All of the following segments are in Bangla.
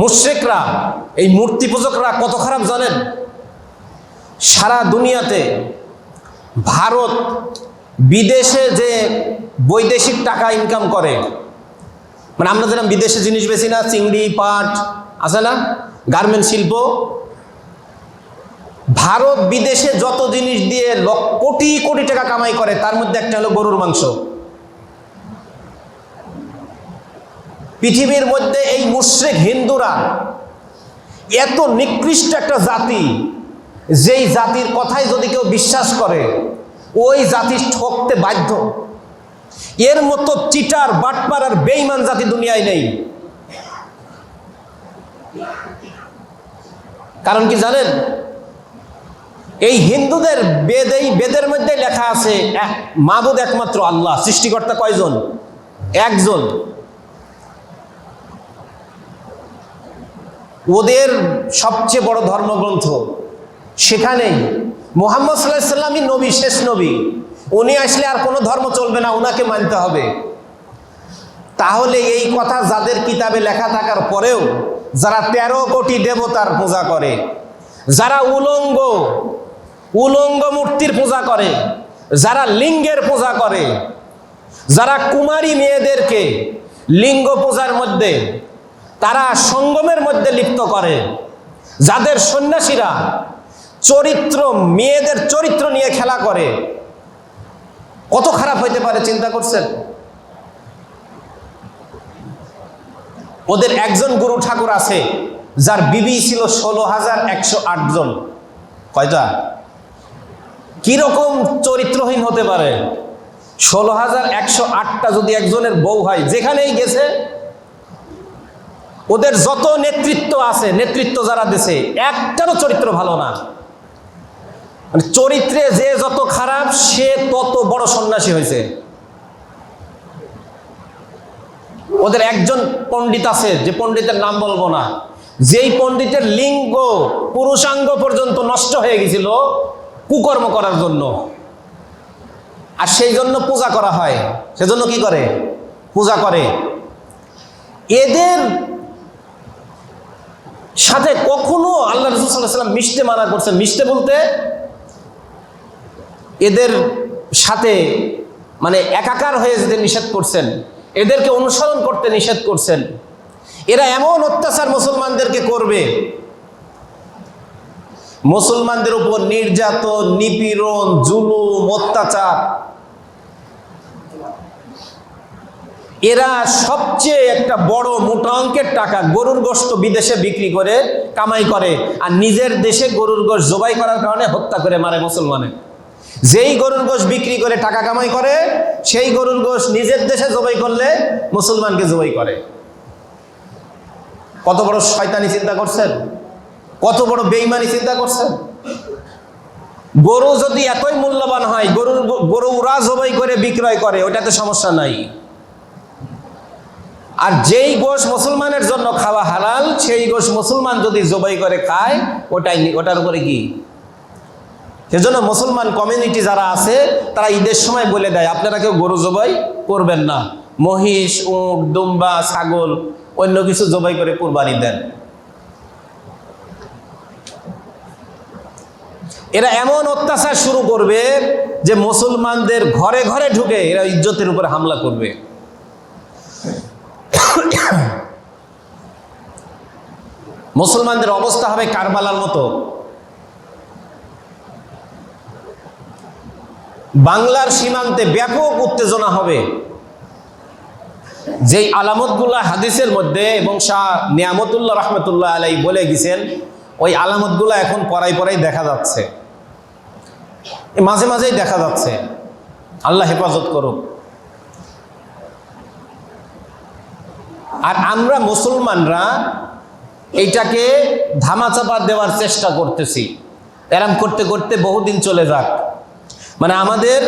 মুশ্রিকরা, এই মূর্তি পূজকরা কত খারাপ জানেন? সারা দুনিয়াতে ভারত বিদেশে যে বৈদেশিক টাকা ইনকাম করে মানে আমরা যেরকম বিদেশে জিনিস বেশি না, চিংড়ি, পাট, আছে না? গার্মেন্ট শিল্প, ভারত বিদেশে যত জিনিস দিয়ে কোটি কোটি টাকা কামাই করে, তার মধ্যে একটা হলো গরুর মাংস। পৃথিবীর মধ্যে এই মুশ্রিক হিন্দুরা এত নিকৃষ্ট একটা জাতি, যেই জাতির কথাই যদি কেউ বিশ্বাস করে, ওই জাতি ঠকতে বাধ্য। এর মতো চিটার, বাটপার আর বেইমান জাতি দুনিয়ায় নেই। কারণ কি জানেন? এই হিন্দুদের বেদ এই বেদের মধ্যে লেখা আছে, এক- মাবুদ একমাত্র আল্লাহ। সৃষ্টিকর্তা কয়জন? একজন। ওদের সবচেয়ে বড় ধর্মগ্রন্থ সেখানেই মোহাম্মদ সাল্লাহ সাল্লামই নবী, শেষ নবী। উনি আসলে আর কোনো ধর্ম চলবে না ওনাকে মানতে হবে। তাহলে এই কথা যাদের কিতাবে লেখা থাকার পরেও যারা তেরো কোটি দেবতার পূজা করে, যারা উলঙ্গ উলঙ্গ মূর্তির পূজা করে, যারা লিঙ্গের পূজা করে, যারা কুমারী মেয়েদেরকে লিঙ্গ পূজার মধ্যে তারা সঙ্গমের মধ্যে লিপ্ত করে। যাদের সন্ন্যাসীরা চরিত্র, মেয়েদের চরিত্র নিয়ে খেলা করে। কত খারাপ হইতে পারে, চিন্তা করছেন? ওদের একজন গুরু ঠাকুর আছে, যার বিবি ছিল ষোলো হাজার একশো আট জন। কয়টা? কীরকম চরিত্রহীন হতে পারে? ষোলো হাজার একশো আটটা যদি একজনের বউ হয়, যেখানেই গেছে ওদের যত নেতৃত্ব আছে, নেতৃত্ব যারা দেশে একটারও চরিত্র ভালো না। মানে চরিত্রে যে যত খারাপ, সে তত বড় সন্ন্যাসী হয়েছে। ওদের একজন পণ্ডিত আছে, যে পণ্ডিতের নাম বলব না। যেই পণ্ডিতের লিঙ্গ পুরুষাঙ্গ পর্যন্ত নষ্ট হয়ে গেছিল কুকর্ম করার জন্য। আর সেই জন্য পূজা করা হয়। সেজন্য কি করে? পূজা করে। এদের সাথে কখনো আল্লাহ রসুল সাল্লাহ সাল্লাম মিশতে মানা করছেন। মিশতে বলতে এদের সাথে মানে একাকার হয়ে যেতে নিষেধ করছেন, এদেরকে অনুসরণ করতে নিষেধ করছেন। এরা এমন অত্যাচার মুসলমানদেরকে করবে, মুসলমানদের উপর নির্যাতন, নিপীড়ন, জুলুম, অত্যাচার। এরা সবচেয়ে একটা বড় মোটা অঙ্কের টাকা গরুর গোস্ত বিদেশে বিক্রি করে, কামাই করে, আর নিজের দেশে গরুর গোশ জবাই করার কারণে হত্যা করে মারে মুসলমানে। যেই গরুর গোশ বিক্রি করে টাকা কামাই করে, সেই গরুর গোশ নিজের দেশে জবাই করলে মুসলমানকে জবাই করে। কত বড় শয়তানি চিন্তা করছেন? কত বড় বেইমানি চিন্তা করছেন? গরু যদি এতই মূল্যবান হয়, গরুর গরু ওরা জবাই করে, বিক্রয় করে, ওটাতে সমস্যা নাই। আর যেই গোশ মুসলমানের জন্য খাওয়া হালাল, সেই গোশ মুসলমান যদি জবাই করে খায়, ওটাই ওটার উপরে কি? সেজন্য মুসলমান কমিউনিটি যারা আছে, তারা ঈদের সময় বলে দেয়, আপনারা কেউ গরু জবাই করবেন না। মহিষ, উট, দুম্বা, ছাগল, অন্য কিছু জবাই করে কোরবানি দেন। এরা এমন অত্যাচার শুরু করবে যে মুসলমানদের ঘরে ঘরে ঢুকে এরা ইজ্জতের উপরে হামলা করবে। মুসলমানদের অবস্থা হবে কারবালার মতো। বাংলার সীমান্তে ব্যাপক উত্তেজনা হবে। যেই আলামতগুল্লাহ হাদিসের মধ্যে এবং শাহ নিয়ামতুল্লাহ রহমতুল্লাহ আলাই বলে গেছেন, ওই আলামতগুলো এখন পড়াই পড়াই দেখা যাচ্ছে। মাঝে মাঝেই দেখা যাচ্ছে। আল্লাহ হেফাজত করুক। আর আমরা মুসলমানরা এইটাকে ধামাচাপা দেওয়ার চেষ্টা করতেছি। এরম করতে করতে বহুদিন চলে যাক। মানে আমাদের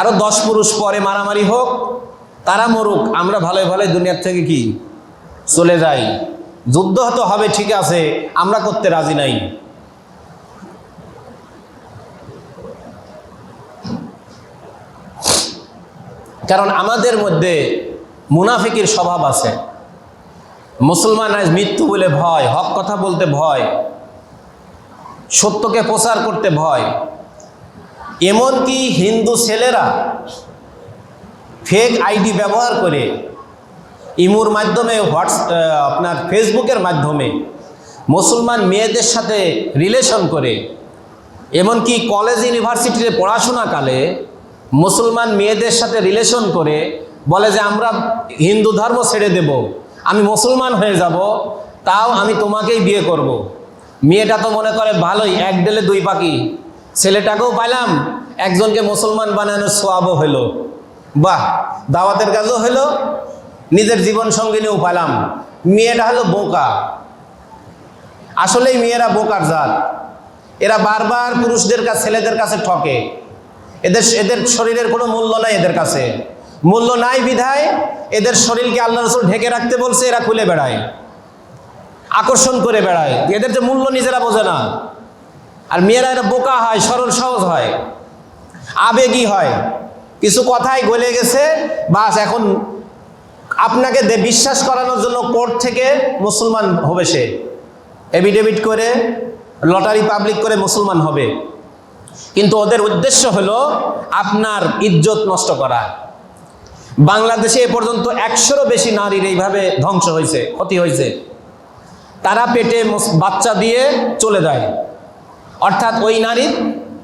আরও দশ পুরুষ পরে মারামারি হোক, তারা মরুক, আমরা ভালোই ভালোই দুনিয়ার থেকে কি চলে যাই। যুদ্ধ হয়তো হবে, ঠিক আছে, আমরা করতে রাজি নাই। কারণ আমাদের মধ্যে মুনাফিকের স্বভাব আছে। মুসলমান আজ মৃত্যু বলে ভয়, হক কথা বলতে ভয়, সত্যকে প্রচার করতে ভয়। এমনকি হিন্দু ছেলেরা ফেক আইডি ব্যবহার করে ইমুর মাধ্যমে হোয়াটস আপনার ফেসবুকের মাধ্যমে মুসলমান মেয়েদের সাথে রিলেশন করে। এমনকি কলেজ ইউনিভার্সিটিতে পড়াশোনাকালে মুসলমান মেয়েদের সাথে রিলেশন করে বলে যে আমরা হিন্দু ধর্ম ছেড়ে দেব, আমি মুসলমান হয়ে যাব, তাও আমি তোমাকেই বিয়ে করব। মেয়েটা তো মনে করে, ভালোই, এক ডেলে দুই পাখি। ছেলেটাকেও পাইলাম, একজনকে মুসলমান বানানোর সোয়াবও হলো বাহ, দাওয়াতের কাজও হলো নিজের জীবন সঙ্গিনীও পাইলাম। মেয়েটা হলো বোকা। আসলেই মেয়েরা বোকার জাত। এরা বারবার পুরুষদের কাছে, ছেলেদের কাছে ঠকে। এদের এদের শরীরের কোনো মূল্য নাই এদের কাছে। মূল্য নাই বিধায় এদের শরীরকে আল্লাহ রসুল ঢেকে রাখতে বলছে, এরা খুলে বেড়ায়। আকর্ষণ করে বেড়ায়। এদের যে মূল্য নিজেরা বোঝে না। আর মেয়েরা এরা বোকা হয়, সরল, সহজ হয়। আবেগী হয়। কিছু কথাই গলে গেছে, বাস এখন আপনাকে বিশ্বাস করানোর জন্য কোর্ট থেকে মুসলমান হবে সে। এভিডেভিট করে, লটারি পাবলিক করে মুসলমান হবে। কিন্তু ওদের উদ্দেশ্য হলো আপনার ইজ্জত নষ্ট করা। বাংলাদেশে এ পর্যন্ত একশোরও বেশি নারীর এইভাবে ধ্বংস হয়েছে, ক্ষতি হয়েছে। তারা পেটে বাচ্চা দিয়ে চলে যায়। অর্থাৎ ওই নারীর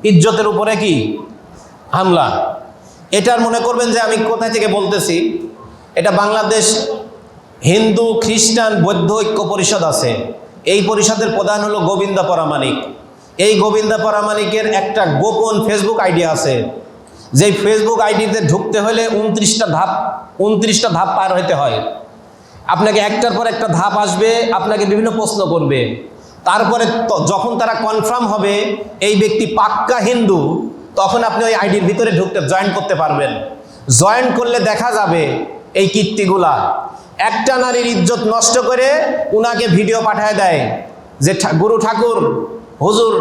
ইজ্জতের উপরে কি? হামলা। এটার মনে করবেন যে আমি কোথায় থেকে বলতেছি, এটা বাংলাদেশ হিন্দু, খ্রিস্টান, বৌদ্ধ ঐক্য পরিষদ আছে। এই পরিষদের প্রধান হলো গোবিন্দা পরামানিক এই গোবিন্দা পরামানিকের একটা গোপন ফেসবুক আইডিয়া আছে। যেই ফেসবুক আইডিতে ঢুকতে হলে উনত্রিশটা ধাপ উনত্রিশটা ধাপ পার হইতে হয়। আপনাকে একটার পর একটা ধাপ আসবে, আপনাকে বিভিন্ন প্রশ্ন করবে। তারপরে যখন তারা কনফার্ম হবে, এই ব্যক্তি পাক্কা হিন্দু, তখন আপনি ওই আইডির ভিতরে ঢুকতে জয়েন করতে পারবেন। জয়েন করলে দেখা যাবে এই কীর্তিগুলা। একটা নারীর ইজ্জত নষ্ট করে উনাকে ভিডিও পাঠায় দেয় যে গুরু ঠাকুর, হুজুর,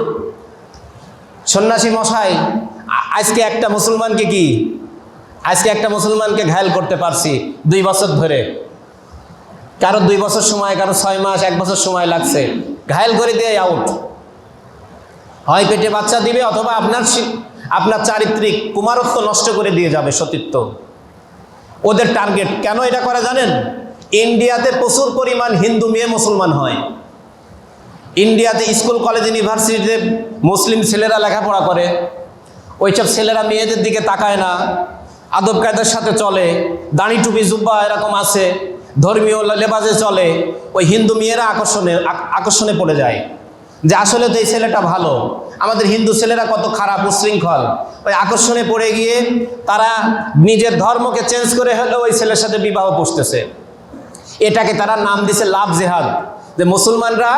সন্ন্যাসী মশাই আজকে একটা মুসলমানকে কি? আজকে একটা মুসলমানকে ঘায়ল করতে পারছি দুই বছর ধরে। কারও দুই বছর সময়, কারও ছয় মাস, এক বছর সময় লাগছে। ঘায়ল করে দিয়ে আউট হয় পেটে বাচ্চা দিবে অথবা আপনার আপনার চারিত্রিক কুমারত্ব নষ্ট করে দিয়ে যাবে সতীত্ব। ওদের টার্গেট কেন এটা করা জানেন? ইন্ডিয়াতে প্রচুর পরিমাণ হিন্দু মেয়ে মুসলমান হয়। ইন্ডিয়াতে স্কুল, কলেজ, ইউনিভার্সিটিতে মুসলিম ছেলেরা লেখাপড়া করে। ওইসব ছেলেরা মেয়েদের দিকে তাকায় না। আদব কায়দার সাথে চলে। দাড়ি টুপি, জুব্বা এরকম আছে। ধর্মীয় লেবাজে চলে। ওই হিন্দু মেয়েরা আকর্ষণে আকর্ষণে পড়ে যায়। যে আসলে তো এই ছেলেটা ভালো। আমাদের হিন্দু ছেলেরা কত খারাপ, উশৃঙ্খল। ওই আকর্ষণে পড়ে গিয়ে তারা নিজের ধর্মকে চেঞ্জ করে হলেও ওই ছেলের সাথে বিবাহ বসতেছে এটাকে তারা নাম দিছে লাভ জেহাদ। যে মুসলমানরা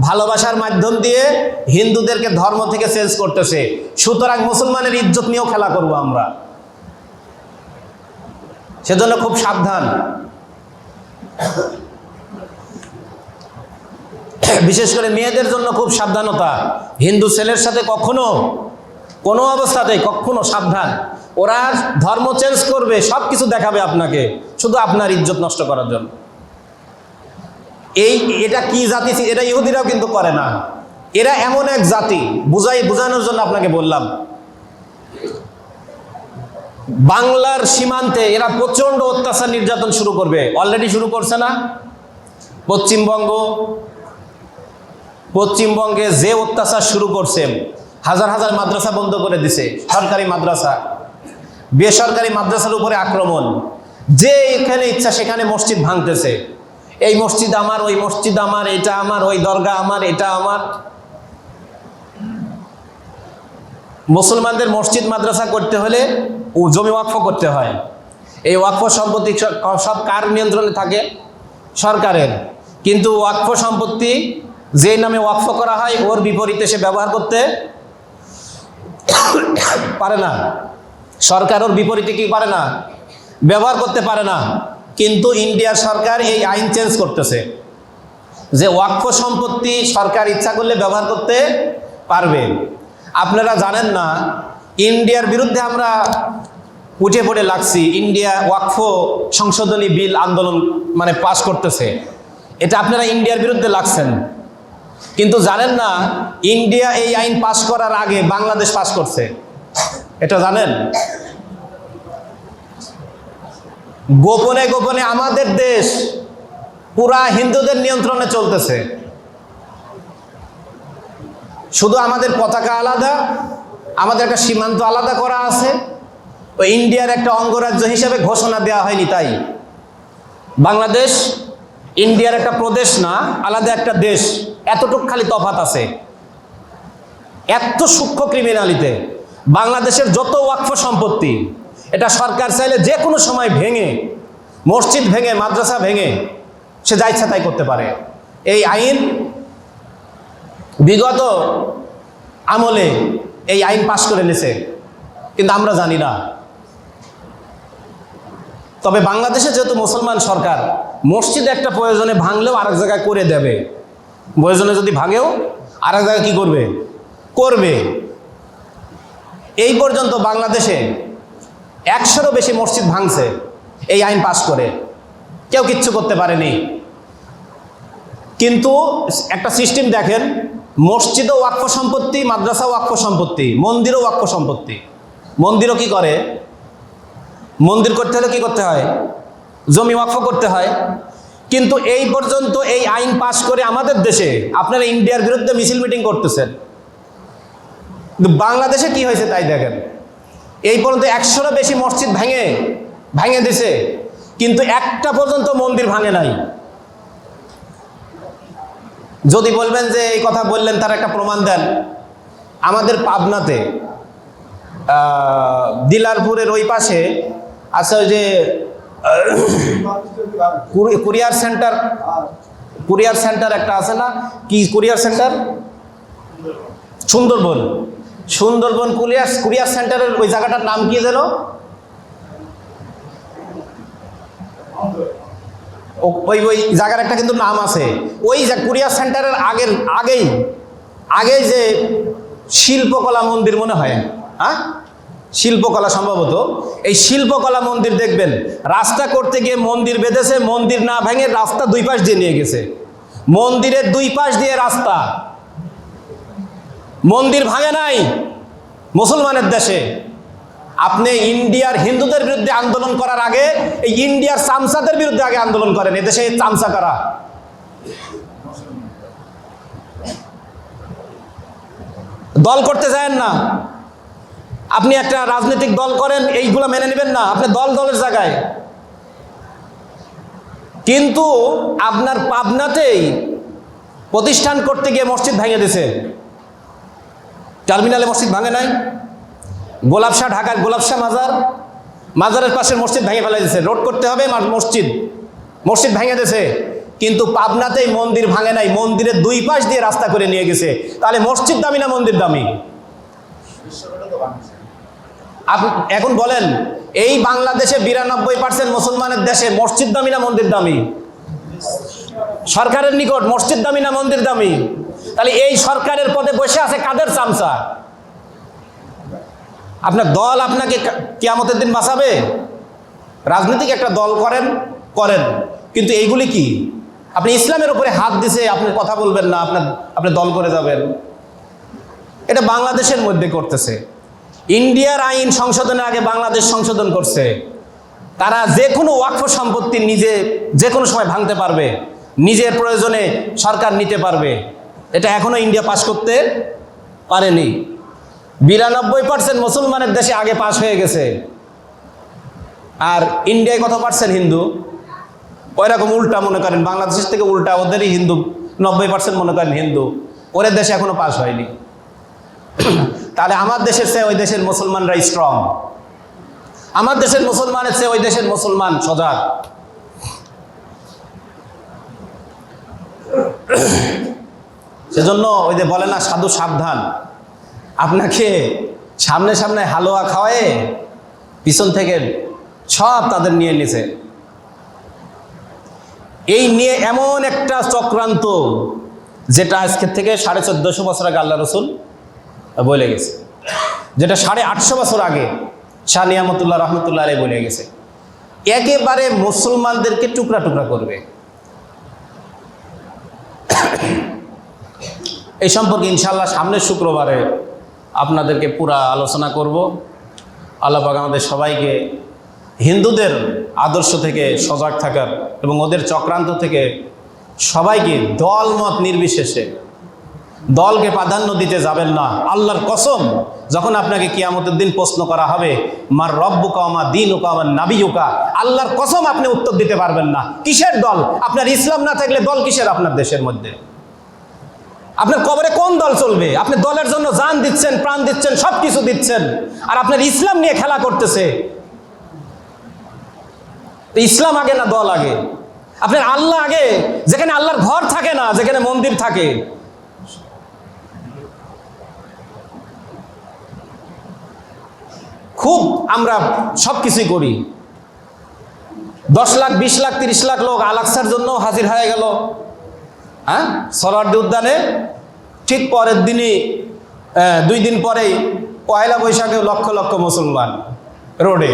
ভালোবাসার মাধ্যম দিয়ে হিন্দুদেরকে ধর্ম থেকে চেঞ্জ করতেছে। সুতরাং মুসলমানের ইজ্জত নিয়েও খেলা করব আমরা। সেজন্য খুব সাবধান। বিশেষ করে মেয়েদের জন্য খুব সাবধানতা। হিন্দু ছেলের সাথে কখনো, কোনো অবস্থাতেই কখনো সাবধান। ওরা ধর্ম চেঞ্জ করবে সব কিছু দেখাবে আপনাকে। শুধু আপনার ইজ্জত নষ্ট করার জন্য। এই এটা কি জাতি? এটা ইহুদিরাও কিন্তু করে না। এরা এমন এক জাতি। বুঝাই বোঝানোর জন্য আপনাকে বললাম। বাংলার সীমান্তে এরা প্রচণ্ড অত্যাচার নির্যাতন শুরু করবে। অলরেডি শুরু করছে না? পশ্চিমবঙ্গ, পশ্চিমবঙ্গে যে অত্যাচার শুরু করছে, হাজার হাজার মাদ্রাসা বন্ধ করে দিছে, সরকারি মাদ্রাসা, বেসরকারি মাদ্রাসার উপরে আক্রমণ। যে এখানে ইচ্ছা সেখানে মসজিদ ভাঙতেছে। এই মসজিদ আমার, ওই মসজিদ আমার, এটা আমার, ওই দরগা আমার, এটা আমার। মুসলমানদের মসজিদ, মাদ্রাসা করতে হলে ও জমি ওয়াকফ করতে হয়। এই ওয়াকফ সম্পত্তি সব- কার নিয়ন্ত্রণে থাকে? সরকারের। কিন্তু ওয়াকফ সম্পত্তি যে নামে ওয়াকফ করা হয়, ওর বিপরীতে সে ব্যবহার করতে পারে না। সরকার ওর বিপরীতে কি পারে না? ব্যবহার করতে পারে না। কিন্তু ইন্ডিয়া সরকার এই আইন চেঞ্জ করতেছে। যে ওয়াকফ সম্পত্তি সরকার ইচ্ছা করলে ব্যবহার করতে পারবে। আপনারা জানেন না, ইন্ডিয়ার বিরুদ্ধে আমরা উঠে পড়ে লাগছি। ইন্ডিয়া ওয়াকফ সংশোধনী বিল আন্দোলন মানে পাশ করতেছে। এটা আপনারা ইন্ডিয়ার বিরুদ্ধে লাগছেন। কিন্তু জানেন না, ইন্ডিয়া এই আইন পাশ করার আগে বাংলাদেশ পাশ করছে। এটা জানেন? গোপনে গোপনে আমাদের দেশ পুরা হিন্দুদের নিয়ন্ত্রণে চলতেছে। শুধু আমাদের পতাকা আলাদা, আমাদের একটা সীমান্ত আলাদা করা আছে। ও ইন্ডিয়ার একটা অঙ্গরাজ্য হিসেবে ঘোষণা দেওয়া হয়নি তাই। বাংলাদেশ ইন্ডিয়ার একটা প্রদেশ না, আলাদা একটা দেশ। এতটুক খালি তফাত আছে। এত সূক্ষ্ম ক্রিমিনালিতে বাংলাদেশের যত ওয়াকফ সম্পত্তি এটা সরকার চাইলে যে কোনো সময় ভেঙে, মসজিদ ভেঙে, মাদ্রাসা ভেঙে, সে যা ইচ্ছা তাই করতে পারে। এই আইন বিগত আমলে এই আইন পাশ করে নিছে, কিন্তু আমরা জানি না। তবে বাংলাদেশে যেহেতু মুসলমান সরকার, মসজিদ একটা প্রয়োজনে ভাঙলেও আরেক জায়গায় করে দেবে। প্রয়োজনে যদি ভাঙেও, আরেক জায়গায় কী করবে? করবে। এই পর্যন্ত বাংলাদেশে একশোরও বেশি মসজিদ ভাঙছে। এই আইন পাশ করে। কেউ কিচ্ছু করতে পারেনি। কিন্তু একটা সিস্টেম দেখেন, মসজিদও ওয়াক্ফ সম্পত্তি মাদ্রাসা ওয়াক্ফ সম্পত্তি, মন্দিরও ওয়াক্ফ সম্পত্তি। মন্দিরও কি করে? মন্দির করতে হলে কি করতে হয়? জমি ওয়াকফ করতে হয়। কিন্তু এই পর্যন্ত এই আইন পাশ করে আমাদের দেশে আপনারা ইন্ডিয়ার বিরুদ্ধে মিছিল মিটিং করতেছেন। বাংলাদেশে কি হয়েছে তাই দেখেন। এই পর্যন্ত একশোরও বেশি মসজিদ ভেঙে ভেঙে দিছে। কিন্তু একটা পর্যন্ত মন্দির ভাঙে নাই। যদি বলবেন যে এই কথা বললেন, তার একটা প্রমাণ দেন। আমাদের পাবনাতে দিলারপুরের ওই পাশে আছে ওই যে কুরিয়ার সেন্টার। কুরিয়ার সেন্টার একটা আছে না? কি courier centre? Sundarban. Sundarban courier courier সেন্টারের ওই জায়গাটার নাম কি যেন? ওই ওই জায়গার একটা কিন্তু নাম আছে। ওই যে কুরিয়ার সেন্টারের আগের, আগেই আগে যে শিল্পকলা মন্দির মনে হয় হ্যাঁ? শিল্পকলা সম্ভবত। এই শিল্পকলা মন্দির দেখবেন, রাস্তা করতে গিয়ে মন্দির বেঁধেছে, মন্দির না ভেঙে রাস্তা দুই পাশ দিয়ে নিয়ে গেছে। মন্দিরের দুই পাশ দিয়ে রাস্তা। মন্দির ভাঙে নাই মুসলমানের দেশে। আপনি ইন্ডিয়ার হিন্দুদের বিরুদ্ধে আন্দোলন করার আগে, এই ইন্ডিয়ার চামচাদের বিরুদ্ধে আগে আন্দোলন করেন, এদেশে চামচা করা? দল করতে যায় না। আপনি একটা রাজনৈতিক দল করেন, এইগুলো মেনে নেবেন না। আপনি দল দলের জায়গায়। কিন্তু আপনার পাবনাতেই প্রতিষ্ঠান করতে গিয়ে মসজিদ ভেঙে দিছে টার্মিনালে মসজিদ ভাঙে নাই। গোলাপশাহ ঢাকার গোলাপশাহ মাজার। মাজারের পাশে মসজিদ ভেঙে ফেলে দিয়েছে। রোড করতে হবে মসজিদ। মসজিদ ভেঙে দিয়েছে। কিন্তু পাবনাতেই মন্দির ভাঙে নাই। মন্দিরের দুই পাশ দিয়ে রাস্তা করে নিয়ে গেছে। তাহলে মসজিদ দামি না মন্দির দামি? এখন বলেন, এই বাংলাদেশে বিরানব্বই পার্সেন্ট মুসলমানের দেশে মসজিদ দামি না মন্দির দামি? সরকারের নিকট মসজিদ দামি না মন্দির দামি? তাহলে এই সরকারের পদে বসে আছে কাদের চামচা? আপনার দল আপনাকে কিয়ামতের দিন বাঁচাবে? রাজনৈতিক একটা দল করেন করেন। কিন্তু এইগুলি কি? আপনি ইসলামের উপরে হাত দিছে, আপনি কথা বলবেন না, আপনার আপনি দল করে যাবেন। এটা বাংলাদেশের মধ্যে করতেছে। ইন্ডিয়ার আইন সংশোধনের আগে বাংলাদেশ সংশোধন করছে। তারা যে কোনো ওয়াকফ সম্পত্তি নিজে যে কোনো সময় ভাঙতে পারবে। নিজের প্রয়োজনে সরকার নিতে পারবে। এটা এখনও ইন্ডিয়া পাস করতে পারেনি। বিরানব্বই পার্সেন্ট মুসলমানের দেশে আগে পাস হয়ে গেছে। আর ইন্ডিয়ায় কত পার্সেন্ট হিন্দু? ওই রকম উল্টা মনে করেন বাংলাদেশ থেকে উল্টা, ওদেরই হিন্দু, নব্বই পার্সেন্ট মনে করেন হিন্দু। ওদের দেশে এখনও পাস হয়নি। তাহলে আমার দেশের চেয়ে ওই দেশের মুসলমানরা স্ট্রং আমার দেশের মুসলমানের চেয়ে ওই দেশের মুসলমান সজাগ। সেজন্য ওই যে বলে না, সাধু সাবধান। আপনাকে সামনে সামনে হালুয়া খাওয়ায়ে পিছন থেকে সব তাদের নিয়ে নিছে। এই নিয়ে এমন একটা চক্রান্ত, যেটা আজকের থেকে সাড়ে চোদ্দশো বছর আগে আল্লাহ রসুল বলে গেছে। যেটা সাড়ে আটশো বছর আগে শাহ নিয়ামতুল্লাহ রহমতুল্লাহ আলী বলে গেছে। একেবারে মুসলমানদেরকে টুকরা টুকরা করবে। এই সম্পর্কে ইনশাল্লাহ সামনের শুক্রবারে আপনাদেরকে পুরা আলোচনা করব। আল্লাহ পাক আমাদের সবাইকে হিন্দুদের আদর্শ থেকে সজাগ থাকার এবং ওদের চক্রান্ত থেকে সবাইকে দল মত নির্বিশেষে দলকে প্রাধান্য দিতে যাবেন না। আল্লাহর কসম, যখন আপনাকে কিয়ামতের দিন প্রশ্ন করা হবে, মার রব্বুকা আমার দিন ওকা আমার নাবিউকা আল্লাহর কসম আপনি উত্তর দিতে পারবেন না। কিসের দল? আপনার ইসলাম না থাকলে দল কিসের আপনার দেশের মধ্যে? আপনার কবরে কোন দল চলবে? আপনি দলের জন্য যান দিচ্ছেন, প্রাণ দিচ্ছেন সব কিছু দিচ্ছেন। আর আপনার ইসলাম নিয়ে খেলা করতেছে। ইসলাম আগে না দল আগে? আপনার আল্লাহ আগে, যেখানে আল্লাহর ঘর থাকে না, যেখানে মন্দির থাকে। খুব আমরা সব কিছুই করি। দশ লাখ, বিশ লাখ, তিরিশ লাখ লোক আলাক্সার জন্য হাজির হয়ে গেল। হ্যাঁ? সরওয়ার্দী উদ্যানে ঠিক পরের দিনই দুই দিন পরেই পয়লা বৈশাখে লক্ষ লক্ষ মুসলমান রোডে।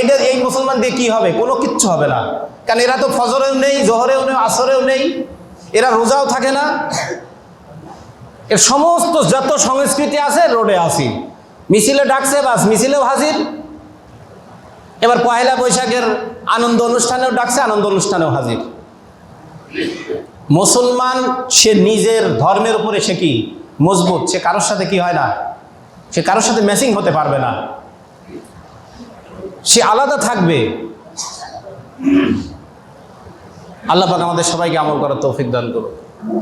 এটা এই মুসলমান দিয়ে কি হবে? কোনো কিচ্ছু হবে না। কারণ এরা তো ফজরেও নেই, জোহরেও নেই, আসরেও নেই। এরা রোজাও থাকে না। এর সমস্ত যত সংস্কৃতি আছে, রোডে আসি মিছিলে ডাকছে, বাস, মিছিলেও হাজির। এবার পয়লা বৈশাখের আনন্দ অনুষ্ঠানেও ডাকছে, আনন্দ অনুষ্ঠানেও হাজির। মুসলমান সে নিজের ধর্মের উপরে সে কি মজবুত? সে কারোর সাথে কি হয় না? সে কারোর সাথে ম্যাচিং হতে পারবে না। সে আলাদা থাকবে। আল্লাহ আমাদের সবাইকে আমল করার তৌফিক দান করুক।